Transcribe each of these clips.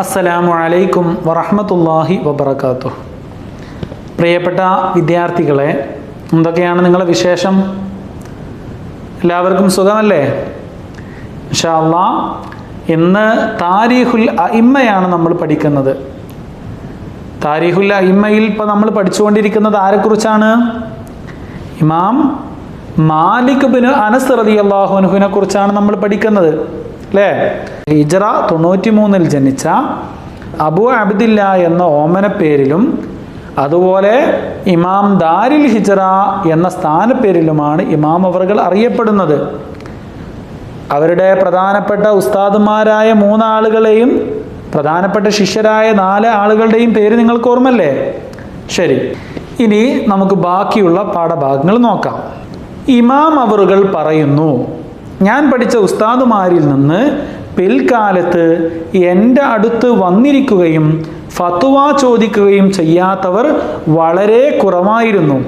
അസ്സലാമു അലൈക്കും വറഹമത്തല്ലാഹി വബർക്കാത്തു പ്രിയപ്പെട്ട വിദ്യാർത്ഥികളെ എന്തൊക്കെയാണ് നിങ്ങളുടെ വിശേഷം? എല്ലാവർക്കും സുഖമല്ലേ? ഇൻഷാ അള്ളാ ഇന്ന് താരീഖുൽ അയിമ്മയാണ് നമ്മൾ പഠിക്കുന്നത്. താരീഖുൽ അയിമ്മയിൽ ഇപ്പോൾ നമ്മൾ പഠിച്ചുകൊണ്ടിരിക്കുന്നത് ആരെക്കുറിച്ചാണ്? ഇമാം മാലിക് ബിൻ അനസ് റതി അള്ളാഹുനുഹിനെ കുറിച്ചാണ് നമ്മൾ പഠിക്കുന്നത്. അല്ലേ ഹിജറ തൊണ്ണൂറ്റി മൂന്നിൽ ജനിച്ച അബു അബ്ദില്ല എന്ന ഓമന പേരിലും അതുപോലെ ഇമാം ദാരിൽ ഹിജറ എന്ന സ്ഥാനപ്പേരിലുമാണ് ഇമാം അവർകൾ അറിയപ്പെടുന്നത്. അവരുടെ പ്രധാനപ്പെട്ട ഉസ്താദുമാരായ മൂന്നാളുകളെയും പ്രധാനപ്പെട്ട ശിഷ്യരായ നാല് ആളുകളുടെയും പേര് നിങ്ങൾക്ക് ഓർമ്മല്ലേ? ശരി. ഇനി നമുക്ക് ബാക്കിയുള്ള പാഠഭാഗങ്ങൾ നോക്കാം. ഇമാം അവറുകൾ പറയുന്നു ഞാൻ പഠിച്ച ഉസ്താദുമാരിൽ നിന്ന് പിൽക്കാലത്ത് എന്റെ അടുത്ത് വന്നിരിക്കുകയും ഫത്തുവ ചോദിക്കുകയും ചെയ്യാത്തവർ വളരെ കുറവായിരുന്നു.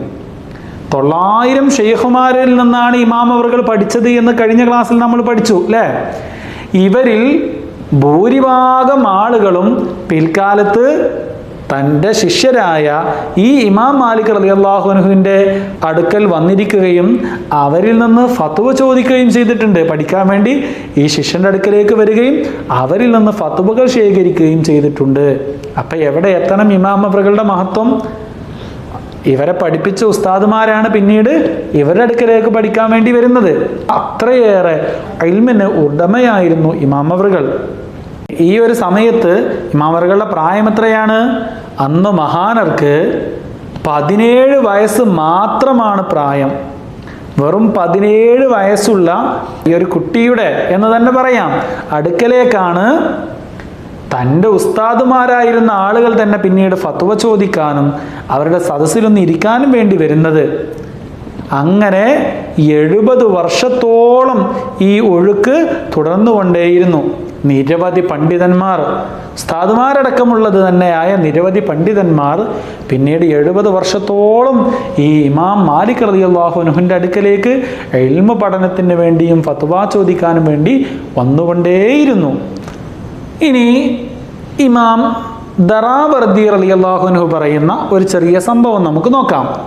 തൊള്ളായിരം ഷെയ്ഖുമാരിൽ നിന്നാണ് ഇമാം അവർകൾ പഠിച്ചത് എന്ന് കഴിഞ്ഞ ക്ലാസ്സിൽ നമ്മൾ പഠിച്ചു അല്ലേ? ഇവരിൽ ഭൂരിഭാഗം ആളുകളും പിൽക്കാലത്ത് തന്റെ ശിഷ്യരായ ഈ ഇമാം മാലിക് അലി അള്ളാഹുനുഹുവിന്റെ അടുക്കൽ വന്നിരിക്കുകയും അവരിൽ നിന്ന് ഫത്തുവ ചോദിക്കുകയും ചെയ്തിട്ടുണ്ട്. പഠിക്കാൻ വേണ്ടി ഈ ശിഷ്യന്റെ അടുക്കലേക്ക് വരികയും അവരിൽ നിന്ന് ഫത്തുവകൾ ശേഖരിക്കുകയും ചെയ്തിട്ടുണ്ട്. അപ്പം എവിടെ എത്തണം ഇമാം അവരുടെ മഹത്വം? ഇവരെ പഠിപ്പിച്ച ഉസ്താദുമാരാണ് പിന്നീട് ഇവരുടെ അടുക്കലേക്ക് പഠിക്കാൻ വേണ്ടി വരുന്നത്. അത്രയേറെ അൽമിന് ഉടമയായിരുന്നു ഇമാമവറുകൾ ഈ ഒരു സമയത്ത് ഇമാമറുകളുടെ പ്രായം എത്രയാണ്? അന്ന് മഹാനർക്ക് പതിനേഴ് വയസ്സ് മാത്രമാണ് പ്രായം. വെറും പതിനേഴ് വയസ്സുള്ള ഈ ഒരു കുട്ടിയുടെ എന്ന് തന്നെ പറയാം. അടുക്കലേക്കാണ് തന്റെ ഉസ്താദുമാരായിരുന്ന ആളുകൾ തന്നെ പിന്നീട് ഫത്വ ചോദിക്കാനും അവരുടെ സദസ്സിലൊന്ന് ഇരിക്കാനും വേണ്ടി വരുന്നത്. അങ്ങനെ എഴുപത് വർഷത്തോളം ഈ ഒഴുക്ക് തുടർന്നുകൊണ്ടേയിരുന്നു. നിരവധി പണ്ഡിതന്മാർ സ്ഥാതുമാരടക്കമുള്ളത് തന്നെയായ നിരവധി പണ്ഡിതന്മാർ പിന്നീട് എഴുപത് വർഷത്തോളം ഈ ഇമാം മാലിക് റതി അള്ളാഹുനുഹിന്റെ അടുക്കലേക്ക് എൽമ പഠനത്തിന് വേണ്ടിയും ഫത്വ ചോദിക്കാനും വേണ്ടി വന്നുകൊണ്ടേയിരുന്നു. ഇനി ഇമാം ദറാവർദി അള്ളാഹുനു പറയുന്ന ഒരു ചെറിയ സംഭവം നമുക്ക് നോക്കാം.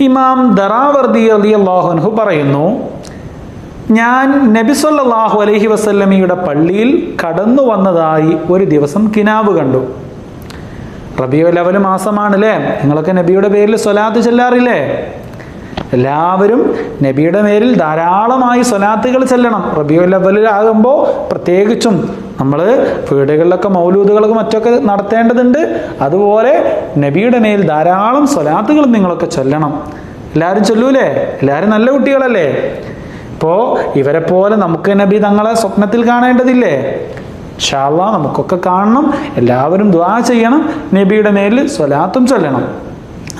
ഇമാം ദറാവർദി അള്ളാഹുനു പറയുന്നു ഞാൻ നബിസൊല്ലാഹു അലഹി വസല്ലമിയുടെ പള്ളിയിൽ കടന്നു വന്നതായി ഒരു ദിവസം കിനാവ് കണ്ടു. റബിയോ ലെവൽ മാസമാണ് അല്ലേ നിങ്ങളൊക്കെ നബിയുടെ പേരിൽ സ്വലാത്ത് ചെല്ലാറില്ലേ? എല്ലാവരും നബിയുടെ പേരിൽ ധാരാളമായി സ്വലാത്തുകൾ ചെല്ലണം. റബിയോ ലെവലിലാകുമ്പോൾ പ്രത്യേകിച്ചും നമ്മൾ വീടുകളിലൊക്കെ മൗലൂദുകളൊക്കെ മറ്റൊക്കെ നടത്തേണ്ടതുണ്ട്. അതുപോലെ നബിയുടെ മേൽ ധാരാളം സ്വലാത്തുകൾ നിങ്ങളൊക്കെ ചൊല്ലണം. എല്ലാവരും ചൊല്ലൂലേ? എല്ലാവരും നല്ല കുട്ടികളല്ലേ? ഇപ്പോൾ ഇവരെ പോലെ നമുക്ക് നബി തങ്ങളെ സ്വപ്നത്തിൽ കാണേണ്ടതില്ലേ? ഷാള്ള നമുക്കൊക്കെ കാണണം. എല്ലാവരും ദ്വാ ചെയ്യണം. നബിയുടെ മേലിൽ സ്വലാത്തും ചൊല്ലണം.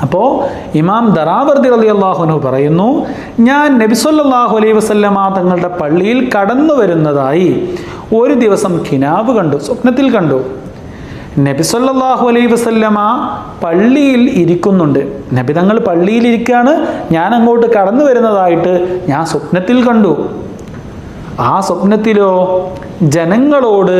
അപ്പോൾ ഇമാം ദറാവർദി അലി അള്ളാഹുനു പറയുന്നു ഞാൻ നബിസൊല്ലാഹു അലൈ വസല്ലമ തങ്ങളുടെ പള്ളിയിൽ കടന്നു വരുന്നതായി ഒരു ദിവസം കിനാവ് കണ്ടു സ്വപ്നത്തിൽ കണ്ടു. നബിസൊല്ലാഹു അലൈഹി വസല്ലമ പള്ളിയിൽ ഇരിക്കുന്നുണ്ട്. നബി തങ്ങൾ പള്ളിയിൽ ഇരിക്കുകയാണ്. ഞാൻ അങ്ങോട്ട് കടന്നു വരുന്നതായിട്ട് ഞാൻ സ്വപ്നത്തിൽ കണ്ടു. ആ സ്വപ്നത്തിലോ ജനങ്ങളോട്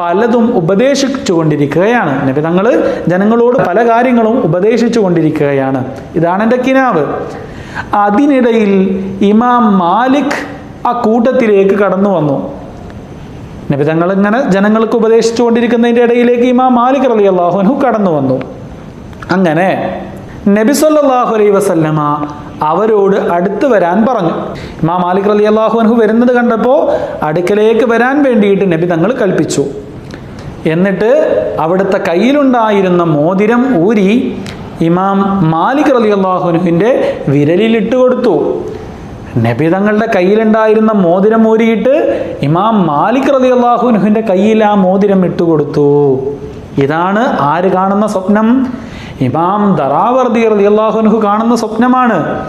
പലതും ഉപദേശിച്ചു കൊണ്ടിരിക്കുകയാണ് നബി തങ്ങൾ ജനങ്ങളോട് പല കാര്യങ്ങളും ഉപദേശിച്ചു കൊണ്ടിരിക്കുകയാണ് ഇതാണ് എന്റെ കിനാവ്. അതിനിടയിൽ ഇമാം മാലിക് ആ കൂട്ടത്തിലേക്ക് കടന്നു വന്നു. നബി തങ്ങൾ ഇങ്ങനെ ജനങ്ങൾക്ക് ഉപദേശിച്ചു കൊണ്ടിരിക്കുന്നതിന്റെ ഇടയിലേക്ക് ഇമാം മാലിക് അലി അള്ളാഹുനു കടന്നു വന്നു. അങ്ങനെ നബി സല്ലാഹു അലൈ വസല്ലമ അവരോട് അടുത്ത് വരാൻ പറഞ്ഞു. ഇമാം മാലിക് അലി അള്ളാഹുനഹു വരുന്നത് കണ്ടപ്പോൾ അടുക്കലേക്ക് വരാൻ വേണ്ടിയിട്ട് നബി തങ്ങൾ കൽപ്പിച്ചു. എന്നിട്ട് അവിടുത്തെ കയ്യിലുണ്ടായിരുന്ന മോതിരം ഊരി ഇമാം മാലിക് അലി അള്ളാഹുനുഹിന്റെ വിരലിലിട്ട് കൊടുത്തു. നബി തങ്ങളുടെ കയ്യിലുണ്ടായിരുന്ന മോതിരം ഊരിയിട്ട് ഇമാം മാലിക് റതി അള്ളാഹുനുഹിന്റെ കയ്യിൽ ആ മോതിരം ഇട്ടുകൊടുത്തു. ഇതാണ് ആര് കാണുന്ന സ്വപ്നം? ഇമാം ദറാവർദി റതി അള്ളാഹുനുഹു കാണുന്ന സ്വപ്നമാണ്.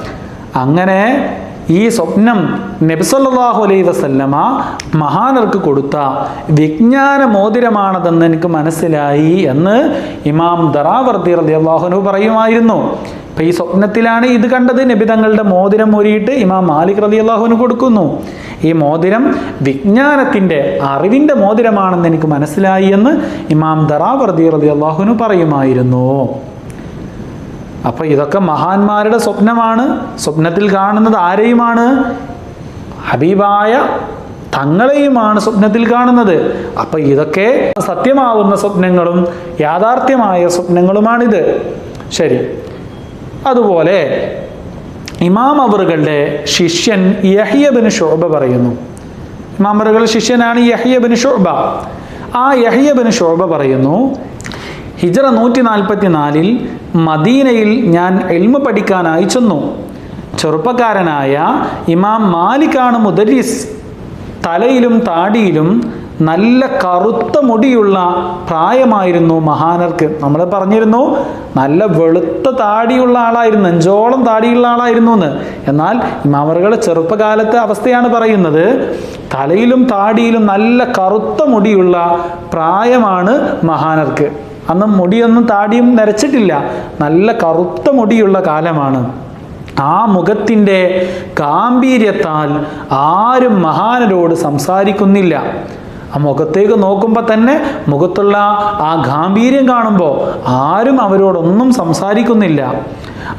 അങ്ങനെ ഈ സ്വപ്നം നബ്സല്ലാഹു അലൈ വസല്ലമ മഹാനർക്ക് കൊടുത്ത വിജ്ഞാന മോതിരമാണതെന്ന് എനിക്ക് മനസ്സിലായി എന്ന് ഇമാം ദറാവർദി റതി അള്ളാഹുനു പറയുമായിരുന്നു. അപ്പൊ ഈ സ്വപ്നത്തിലാണ് ഇത് കണ്ടത്. നബി തങ്ങളുടെ മോതിരം ഒരുയിട്ട് ഇമാം മാലിക് റതി അള്ളാഹുവിന് കൊടുക്കുന്നു. ഈ മോതിരം വിജ്ഞാനത്തിന്റെ അറിവിന്റെ മോതിരമാണെന്ന് എനിക്ക് മനസ്സിലായി എന്ന് ഇമാം ദറാവർദി റതി അള്ളാഹുവിന് പറയുമായിരുന്നു. അപ്പൊ ഇതൊക്കെ മഹാന്മാരുടെ സ്വപ്നമാണ്. സ്വപ്നത്തിൽ കാണുന്നത് ആരെയുമാണ്? ഹബീബായ തങ്ങളെയുമാണ് സ്വപ്നത്തിൽ കാണുന്നത്. അപ്പൊ ഇതൊക്കെ സത്യമാവുന്ന സ്വപ്നങ്ങളും യാഥാർത്ഥ്യമായ സ്വപ്നങ്ങളുമാണിത്. ശരി. അതുപോലെ ഇമാം അവറുകളുടെ ശിഷ്യൻ യഹിയബിന് ഷോബ പറയുന്നു. ഇമാം അവറുകൾ ശിഷ്യനാണ് യഹിയബിന് ഷോബ ആ യഹിയബിന് ഷോബ പറയുന്നു ഹിജറ നൂറ്റി നാൽപ്പത്തി നാലിൽ മദീനയിൽ ഞാൻ എൽമ പഠിക്കാനായി ചെന്നു. ചെറുപ്പക്കാരനായ ഇമാം മാലിക്കാണ് മുദരിസ്. തലയിലും താടിയിലും നല്ല കറുത്ത മുടിയുള്ള പ്രായമായിരുന്നു മഹാനർക്ക്. നമ്മൾ പറഞ്ഞിരുന്നു നല്ല വെളുത്ത താടിയുള്ള ആളായിരുന്നു അഞ്ചോളം താടിയുള്ള ആളായിരുന്നു എന്ന് എന്നാൽ ഇമാമറുകളുടെ ചെറുപ്പകാലത്തെ അവസ്ഥയാണ് പറയുന്നത് തലയിലും താടിയിലും നല്ല കറുത്ത മുടിയുള്ള പ്രായമാണ് മഹാനർക്ക്. അന്ന് മുടിയൊന്നും താടിയും നരച്ചിട്ടില്ല നല്ല കറുത്ത മുടിയുള്ള കാലമാണ്. ആ മുഖത്തിന്റെ ഗാംഭീര്യത്താൽ ആരും മഹാനരോട് സംസാരിക്കുന്നില്ല. ആ മുഖത്തേക്ക് നോക്കുമ്പോൾ തന്നെ മുഖത്തുള്ള ആ ഗാംഭീര്യം കാണുമ്പോൾ ആരും അവരോടൊന്നും സംസാരിക്കുന്നില്ല.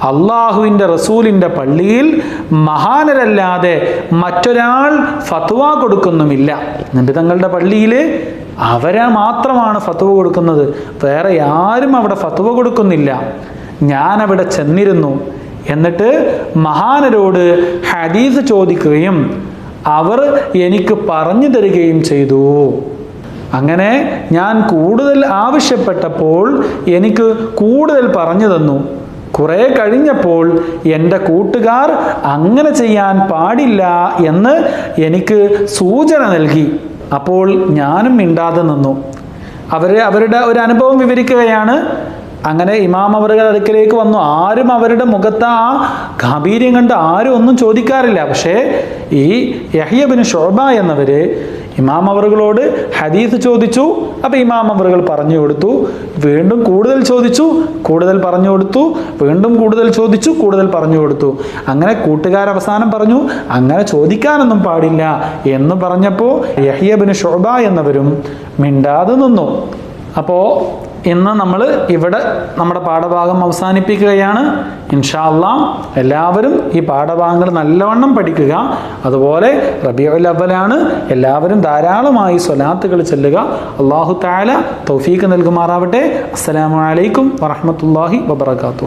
അള്ളാഹുവിന്റെ റസൂലിന്റെ പള്ളിയിൽ മഹാനരല്ലാതെ മറ്റൊരാൾ ഫത്വ കൊടുക്കുന്നുമില്ല. നബി തങ്ങളുടെ പള്ളിയിൽ അവരെ മാത്രമാണ് ഫത്വ കൊടുക്കുന്നത്. വേറെ ആരും അവിടെ ഫത്വ കൊടുക്കുന്നില്ല. ഞാൻ അവിടെ ചെന്നിരുന്നു. എന്നിട്ട് മഹാനരോട് ഹദീസ് ചോദിക്കുകയും അവർ എനിക്ക് പറഞ്ഞു തരികയും ചെയ്തു. അങ്ങനെ ഞാൻ കൂടുതൽ ആവശ്യപ്പെട്ടപ്പോൾ എനിക്ക് കൂടുതൽ പറഞ്ഞു തന്നു. കുറെ കഴിഞ്ഞപ്പോൾ എന്റെ കൂട്ടുകാർ അങ്ങനെ ചെയ്യാൻ പാടില്ല എന്ന് എനിക്ക് സൂചന നൽകി. അപ്പോൾ ഞാനും മിണ്ടാതെ നിന്നു. അവർ അവരുടെ ഒരു അനുഭവം വിവരിക്കുകയാണ്. അങ്ങനെ ഇമാം അവരുടെ അടുക്കലേക്ക് വന്നു. ആരും അവരുടെ മുഖത്ത് ആ ഗാംഭീര്യം കണ്ട് ആരും ഒന്നും ചോദിക്കാറില്ല. പക്ഷേ ഈ യഹിയബിൻ ഷോബ എന്നവര് ഇമാം അവറുകളോട് ഹദീസ് ചോദിച്ചു. അപ്പൊ ഇമാം അവറുകൾ പറഞ്ഞു കൊടുത്തു. വീണ്ടും കൂടുതൽ ചോദിച്ചു കൂടുതൽ പറഞ്ഞു കൊടുത്തു. വീണ്ടും കൂടുതൽ ചോദിച്ചു കൂടുതൽ പറഞ്ഞു കൊടുത്തു. അങ്ങനെ കൂട്ടുകാർ അവസാനം പറഞ്ഞു അങ്ങനെ ചോദിക്കാനൊന്നും പാടില്ല എന്ന് പറഞ്ഞപ്പോൾ യഹിയബിന് ഷോബ എന്നവരും മിണ്ടാതെ നിന്നു. അപ്പോൾ ഇന്ന് നമ്മൾ ഇവിടെ നമ്മുടെ പാഠഭാഗം അവസാനിപ്പിക്കുകയാണ്. ഇൻഷാല്ല എല്ലാവരും ഈ പാഠഭാഗങ്ങൾ നല്ലവണ്ണം പഠിക്കുക. അതുപോലെ റബിയുൽ എല്ലാവരും ധാരാളമായി സ്വലാത്തുകൾ ചെല്ലുക. അള്ളാഹു താല തൗഫീക്ക് നൽകുമാറാവട്ടെ. അസ്സലാമു അലൈക്കും വറഹമത്തല്ലാഹി വബർക്കാത്തു